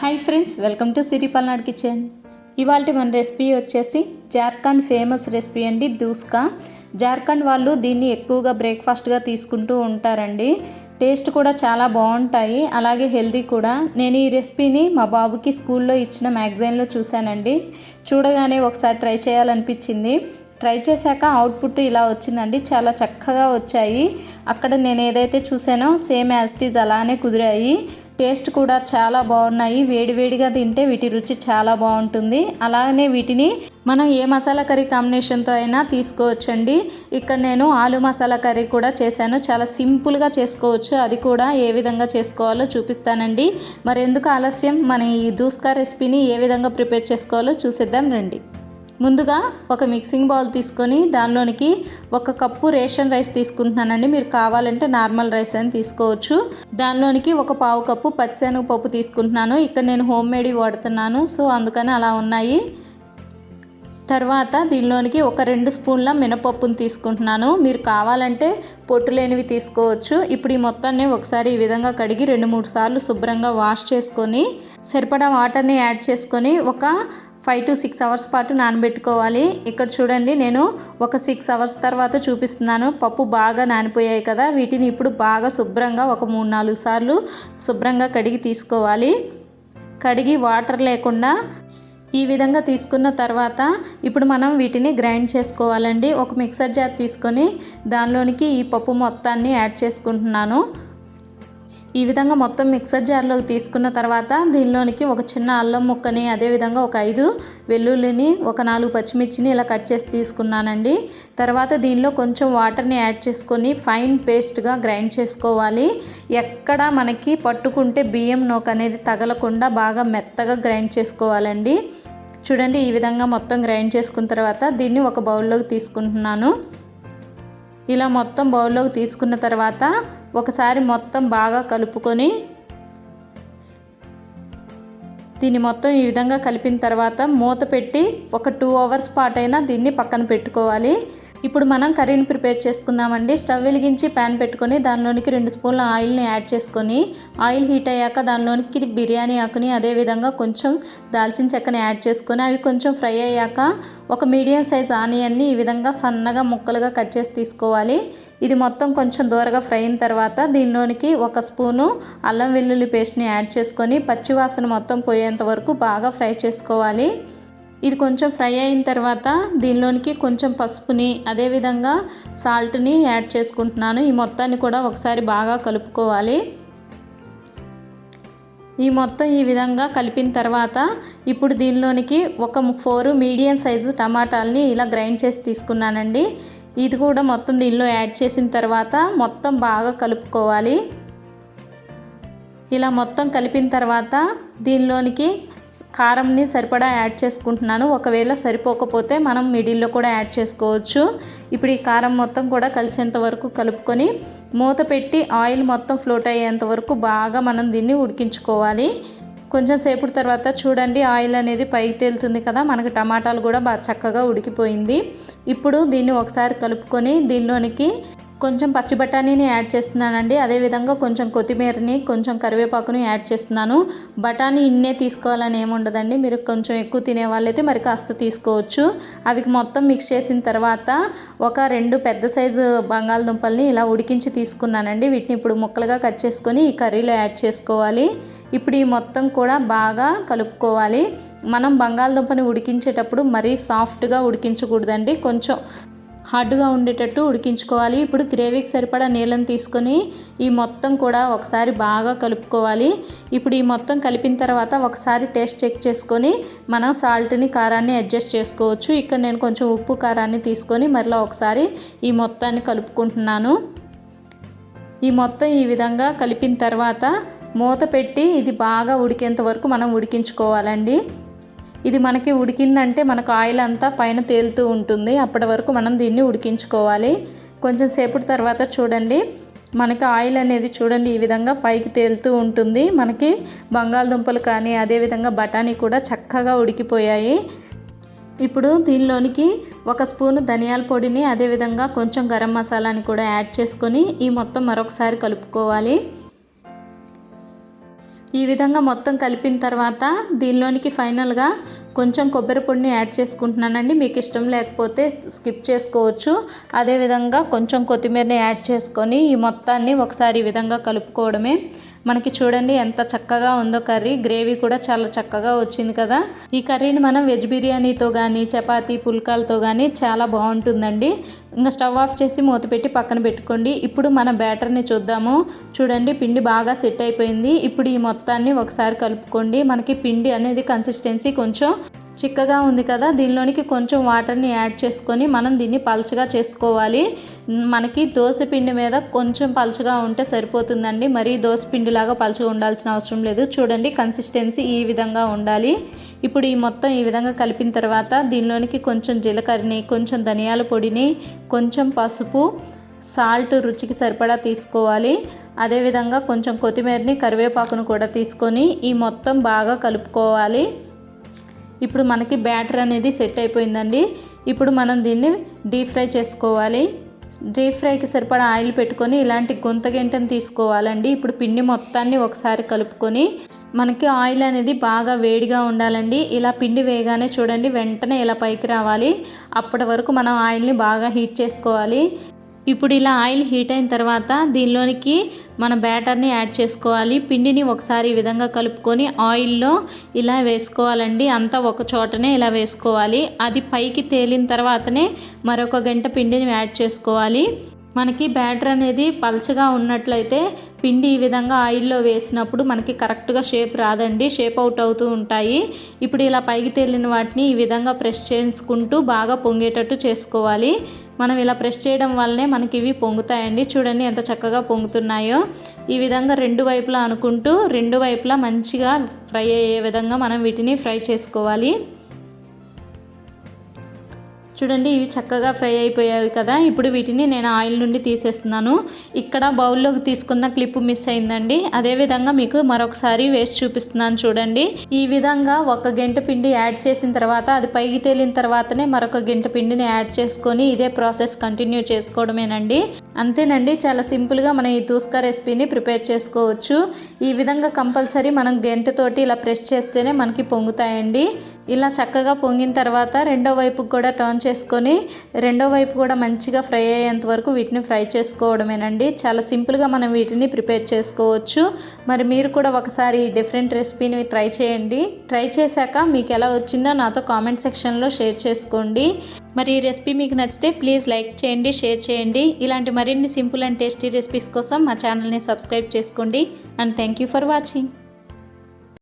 Hi friends welcome to Siri Palnadu kitchen ఇవాళ మన recipe వచ్చేసి జార్ఖండ్ ఫేమస్ రెసిపీ అండి దూస్కా. జార్ఖండ్ వాళ్ళు దీన్ని ఎక్కువగా బ్రేక్ఫాస్ట్గా తీసుకుంటూ ఉంటారండి. టేస్ట్ కూడా చాలా బాగుంటాయి. అలాగే హెల్దీ కూడా. నేను ఈ రెసిపీని మా బాబుకి స్కూల్లో ఇచ్చిన మ్యాగజైన్లో చూశానండి. చూడగానే ఒకసారి ట్రై చేయాలనిపించింది. ట్రై చేశాక అవుట్పుట్ ఇలా వచ్చిందండి. చాలా చక్కగా వచ్చాయి. అక్కడ నేను ఏదైతే చూసానో సేమ్ యాజ్టీజ్ అలానే కుదిరాయి. టేస్ట్ కూడా చాలా బాగున్నాయి. వేడివేడిగా తింటే వీటి రుచి చాలా బాగుంటుంది. అలానే వీటిని మనం ఏ మసాలా కర్రీ కాంబినేషన్తో అయినా తీసుకోవచ్చండి. ఇక్కడ నేను ఆలు మసాలా కర్రీ కూడా చేశాను. చాలా సింపుల్గా చేసుకోవచ్చు. అది కూడా ఏ విధంగా చేసుకోవాలో చూపిస్తానండి. మరి ఎందుకు ఆలస్యం? మన ఈ దూస్కా రెసిపీని ఏ విధంగా ప్రిపేర్ చేసుకోవాలో చూసేద్దాం రండి. ముందుగా ఒక మిక్సింగ్ బౌల్ తీసుకొని దానిలోనికి ఒక కప్పు రేషన్ రైస్ తీసుకుంటున్నానండి. మీరు కావాలంటే నార్మల్ రైస్ అని తీసుకోవచ్చు. దానిలోనికి ఒక పావు కప్పు పచ్చెనగపప్పు తీసుకుంటున్నాను. ఇక్కడ నేను హోమ్ మేడ్ వాడుతున్నాను సో అందుకని అలా ఉన్నాయి. తర్వాత దీనిలోనికి ఒక రెండు స్పూన్ల మినపప్పును తీసుకుంటున్నాను. మీరు కావాలంటే పొట్టు లేనివి తీసుకోవచ్చు. ఇప్పుడు ఈ మొత్తాన్ని ఒకసారి ఈ విధంగా కడిగి రెండు మూడు సార్లు శుభ్రంగా వాష్ చేసుకొని సరిపడా వాటర్ని యాడ్ చేసుకొని ఒక ఫైవ్ టు సిక్స్ అవర్స్ పాటు నానబెట్టుకోవాలి. ఇక్కడ చూడండి నేను ఒక సిక్స్ అవర్స్ తర్వాత చూపిస్తున్నాను. పప్పు బాగా నానిపోయాయి కదా వీటిని ఇప్పుడు బాగా శుభ్రంగా ఒక మూడు నాలుగు సార్లు శుభ్రంగా కడిగి తీసుకోవాలి. కడిగి వాటర్ లేకుండా ఈ విధంగా తీసుకున్న తర్వాత ఇప్పుడు మనం వీటిని గ్రైండ్ చేసుకోవాలండి. ఒక మిక్సర్ జార్ తీసుకొని దానిలోనికి ఈ పప్పు మొత్తాన్ని యాడ్ చేసుకుంటున్నాను. ఈ విధంగా మొత్తం మిక్సర్ జార్లోకి తీసుకున్న తర్వాత దీనిలోనికి ఒక చిన్న అల్లం ముక్కని అదేవిధంగా ఒక ఐదు వెల్లుల్లిని ఒక నాలుగు పచ్చిమిర్చిని ఇలా కట్ చేసి తీసుకున్నానండి. తర్వాత దీనిలో కొంచెం వాటర్ని యాడ్ చేసుకొని ఫైన్ పేస్ట్గా గ్రైండ్ చేసుకోవాలి. ఎక్కడ మనకి పట్టుకుంటే బియ్యం నోక అనేది తగలకుండా బాగా మెత్తగా గ్రైండ్ చేసుకోవాలండి. చూడండి ఈ విధంగా మొత్తం గ్రైండ్ చేసుకున్న తర్వాత దీన్ని ఒక బౌల్లోకి తీసుకుంటున్నాను. ఇలా మొత్తం బౌల్లోకి తీసుకున్న తర్వాత ఒకసారి మొత్తం బాగా కలుపుకొని దీన్ని మొత్తం ఈ విధంగా కలిపిన తర్వాత మూత పెట్టి ఒక టూ అవర్స్ పాటైనా దీన్ని పక్కన పెట్టుకోవాలి. ఇప్పుడు మనం కర్రీని ప్రిపేర్ చేసుకుందామండి. స్టవ్ వెలిగించి ప్యాన్ పెట్టుకొని దానిలోనికి రెండు స్పూన్ల ఆయిల్ని యాడ్ చేసుకొని ఆయిల్ హీట్ అయ్యాక దానిలోనికి బిర్యానీ ఆకుని అదేవిధంగా కొంచెం దాల్చిన చెక్కని యాడ్ చేసుకొని అవి కొంచెం ఫ్రై అయ్యాక ఒక మీడియం సైజ్ ఆనియన్ని ఈ విధంగా సన్నగా ముక్కలుగా కట్ చేసి తీసుకోవాలి. ఇది మొత్తం కొంచెం దూరగా ఫ్రై అయిన తర్వాత దీనిలోనికి ఒక స్పూను అల్లం వెల్లుల్లి పేస్ట్ని యాడ్ చేసుకొని పచ్చివాసన మొత్తం పోయేంత వరకు బాగా ఫ్రై చేసుకోవాలి. ఇది కొంచెం ఫ్రై అయిన తర్వాత దీనిలోనికి కొంచెం పసుపుని అదేవిధంగా సాల్ట్ని యాడ్ చేసుకుంటున్నాను. ఈ మొత్తాన్ని కూడా ఒకసారి బాగా కలుపుకోవాలి. ఈ మొత్తం ఈ విధంగా కలిపిన తర్వాత ఇప్పుడు దీనిలోనికి ఒక ఫోర్ మీడియం సైజు టమాటాలని ఇలా గ్రైండ్ చేసి తీసుకున్నానండి. ఇది కూడా మొత్తం దీనిలో యాడ్ చేసిన తర్వాత మొత్తం బాగా కలుపుకోవాలి. ఇలా మొత్తం కలిపిన తర్వాత దీనిలోనికి కారంని సరిపడా యాడ్ చేసుకుంటున్నాను. ఒకవేళ సరిపోకపోతే మనం మిడిల్లో కూడా యాడ్ చేసుకోవచ్చు. ఇప్పుడు ఈ కారం మొత్తం కూడా కలిసేంత వరకు కలుపుకొని మూత పెట్టి ఆయిల్ మొత్తం ఫ్లోట్ అయ్యేంత వరకు బాగా మనం దీన్ని ఉడికించుకోవాలి. కొంచెం సేపు తర్వాత చూడండి ఆయిల్ అనేది పైకి తేలుతుంది కదా మనకి టమాటాలు కూడా బాగా చక్కగా ఉడికిపోయింది. ఇప్పుడు దీన్ని ఒకసారి కలుపుకొని దీనిలోనికి కొంచెం పచ్చి బఠానీని యాడ్ చేస్తున్నానండి. అదేవిధంగా కొంచెం కొత్తిమీరని కొంచెం కరివేపాకుని యాడ్ చేస్తున్నాను. బఠానీ ఇన్నే తీసుకోవాలని ఏముండదండి మీరు కొంచెం ఎక్కువ తినే వాళ్ళైతే మరి కాస్త తీసుకోవచ్చు. అవి మొత్తం మిక్స్ చేసిన తర్వాత ఒక రెండు పెద్ద సైజు బంగాళదుంపల్ని ఇలా ఉడికించి తీసుకున్నానండి. వీటిని ఇప్పుడు ముక్కలుగా కట్ చేసుకొని ఈ కర్రీలో యాడ్ చేసుకోవాలి. ఇప్పుడు ఈ మొత్తం కూడా బాగా కలుపుకోవాలి. మనం బంగాళదుంపని ఉడికించేటప్పుడు మరీ సాఫ్ట్గా ఉడికించకూడదండి. కొంచెం హార్డ్గా ఉండేటట్టు ఉడికించుకోవాలి. ఇప్పుడు గ్రేవీకి సరిపడా నీళ్ళని తీసుకొని ఈ మొత్తం కూడా ఒకసారి బాగా కలుపుకోవాలి. ఇప్పుడు ఈ మొత్తం కలిపిన తర్వాత ఒకసారి టేస్ట్ చెక్ చేసుకొని మనం సాల్ట్ని కారాన్ని అడ్జస్ట్ చేసుకోవచ్చు. ఇక్కడ నేను కొంచెం ఉప్పు కారాన్ని తీసుకొని మరలా ఒకసారి ఈ మొత్తాన్ని కలుపుకుంటున్నాను. ఈ మొత్తం ఈ విధంగా కలిపిన తర్వాత మూత పెట్టి ఇది బాగా ఉడికేంత వరకు మనం ఉడికించుకోవాలండి. ఇది మనకి ఉడికిందంటే మనకు ఆయిల్ అంతా పైన తేలుతూ ఉంటుంది. అప్పటి వరకు మనం దీన్ని ఉడికించుకోవాలి. కొంచెం సేపటి తర్వాత చూడండి. మనకి ఆయిల్ అనేది చూడండి ఈ విధంగా పైకి తేలుతూ ఉంటుంది. మనకి బంగాళదుంపలు కానీ అదేవిధంగా బఠానీ కూడా చక్కగా ఉడికిపోయాయి. ఇప్పుడు దీనిలోనికి ఒక స్పూను ధనియాల పొడిని అదేవిధంగా కొంచెం గరం మసాలాని కూడా యాడ్ చేసుకొని ఈ మొత్తం మరొకసారి కలుపుకోవాలి. ఈ విధంగా మొత్తం కలిపిన తర్వాత దీనిలోనికి ఫైనల్గా కొంచెం కొబ్బరి పొడిని యాడ్ చేసుకుంటున్నానండి. మీకు ఇష్టం లేకపోతే స్కిప్ చేసుకోవచ్చు. అదేవిధంగా కొంచెం కొత్తిమీరని యాడ్ చేసుకొని ఈ మొత్తాన్ని ఒకసారి ఈ విధంగా కలుపుకోవడమే. మనకి చూడండి ఎంత చక్కగా ఉందో కర్రీ. గ్రేవీ కూడా చాలా చక్కగా వచ్చింది కదా. ఈ కర్రీని మనం వెజ్ బిర్యానీతో కానీ చపాతీ పుల్కాలతో కానీ చాలా బాగుంటుందండి. ఇంకా స్టవ్ ఆఫ్ చేసి మూత పెట్టి పక్కన పెట్టుకోండి. ఇప్పుడు మన బ్యాటర్ని చూద్దాము. చూడండి పిండి బాగా సెట్ అయిపోయింది. ఇప్పుడు ఈ మొత్తాన్ని ఒకసారి కలుపుకోండి. మనకి పిండి అనేది కన్సిస్టెన్సీ కొంచెం చిక్కగా ఉంది కదా దీనిలోనికి కొంచెం వాటర్ని యాడ్ చేసుకొని మనం దీన్ని పలచగా చేసుకోవాలి. మనకి దోశ పిండి మీద కొంచెం పల్చగా ఉంటే సరిపోతుందండి. మరీ దోశ పిండిలాగా పలుచగా ఉండాల్సిన అవసరం లేదు. చూడండి కన్సిస్టెన్సీ ఈ విధంగా ఉండాలి. ఇప్పుడు ఈ మొత్తం ఈ విధంగా కలిపిన తర్వాత దీనిలోనికి కొంచెం జీలకర్రని కొంచెం ధనియాల పొడిని కొంచెం పసుపు సాల్ట్ రుచికి సరిపడా తీసుకోవాలి. అదేవిధంగా కొంచెం కొత్తిమీరని కరివేపాకును కూడా తీసుకొని ఈ మొత్తం బాగా కలుపుకోవాలి. ఇప్పుడు మనకి బ్యాటర్ అనేది సెట్ అయిపోయిందండి. ఇప్పుడు మనం దీన్ని డీప్ ఫ్రై చేసుకోవాలి. డీప్ ఫ్రైకి సరిపడా ఆయిల్ పెట్టుకొని ఇలాంటి గుంత తీసుకోవాలండి. ఇప్పుడు పిండి మొత్తాన్ని ఒకసారి కలుపుకొని మనకి ఆయిల్ అనేది బాగా వేడిగా ఉండాలండి. ఇలా పిండి వేగానే చూడండి వెంటనే ఇలా పైకి రావాలి. అప్పటి వరకు మనం ఆయిల్ని బాగా హీట్ చేసుకోవాలి. ఇప్పుడు ఇలా ఆయిల్ హీట్ అయిన తర్వాత దీనిలోనికి మన బ్యాటర్ని యాడ్ చేసుకోవాలి. పిండిని ఒకసారి ఈ విధంగా కలుపుకొని ఆయిల్లో ఇలా వేసుకోవాలండి. అంతా ఒక చోటనే ఇలా వేసుకోవాలి. అది పైకి తేలిన తర్వాతనే మరొక గంట పిండిని యాడ్ చేసుకోవాలి. మనకి బ్యాటర్ అనేది పల్చగా ఉన్నట్లయితే పిండి ఈ విధంగా ఆయిల్లో వేసినప్పుడు మనకి కరెక్ట్గా షేప్ రాదండి. షేప్ అవుట్ అవుతూ ఉంటాయి. ఇప్పుడు ఇలా పైకి తేలిన వాటిని ఈ విధంగా ప్రెస్ చేసుకుంటూ బాగా పొంగేటట్టు చేసుకోవాలి. మనం ఇలా ప్రెస్ చేయడం వల్లనే మనకి ఇవి పొంగుతాయండి. చూడండి ఎంత చక్కగా పొంగుతున్నాయో. ఈ విధంగా రెండు వైపులా అనుకుంటూ రెండు వైపులా మంచిగా ఫ్రై అయ్యే విధంగా మనం వీటిని ఫ్రై చేసుకోవాలి. చూడండి ఇవి చక్కగా ఫ్రై అయిపోయాయి కదా. ఇప్పుడు వీటిని నేను ఆయిల్ నుండి తీసేస్తున్నాను. ఇక్కడ బౌల్లోకి తీసుకున్న క్లిప్ మిస్ అయిందండి. అదేవిధంగా మీకు మరొకసారి వేసి చూపిస్తున్నాను చూడండి. ఈ విధంగా ఒక గంట పిండి యాడ్ చేసిన తర్వాత అది పైకి తేలిన తర్వాతనే మరొక గంట పిండిని యాడ్ చేసుకొని ఇదే ప్రాసెస్ కంటిన్యూ చేసుకోవడమేనండి. అంతేనండి చాలా సింపుల్గా మనం ఈ దూస్కా రెసిపీని ప్రిపేర్ చేసుకోవచ్చు. ఈ విధంగా కంపల్సరీ మనం గంటతోటి ఇలా ప్రెస్ చేస్తేనే మనకి పొంగుతాయండి. ఇలా చక్కగా పొంగిన తర్వాత రెండో వైపుకి కూడా టర్న్ చేసుకొని రెండో వైపు కూడా మంచిగా ఫ్రై అయ్యేంత వరకు వీటిని ఫ్రై చేసుకోవడమేనండి. చాలా సింపుల్గా మనం వీటిని ప్రిపేర్ చేసుకోవచ్చు. మరి మీరు కూడా ఒకసారి డిఫరెంట్ రెసిపీని ట్రై చేయండి. ట్రై చేశాక మీకు ఎలా వచ్చిందో నాతో కామెంట్ సెక్షన్లో షేర్ చేసుకోండి. మరి ఈ రెసిపీ మీకు నచ్చితే ప్లీజ్ లైక్ చేయండి షేర్ చేయండి. ఇలాంటి మరిన్ని సింపుల్ అండ్ టేస్టీ రెసిపీస్ కోసం మా ఛానల్ని సబ్స్క్రైబ్ చేసుకోండి. And thank you for watching.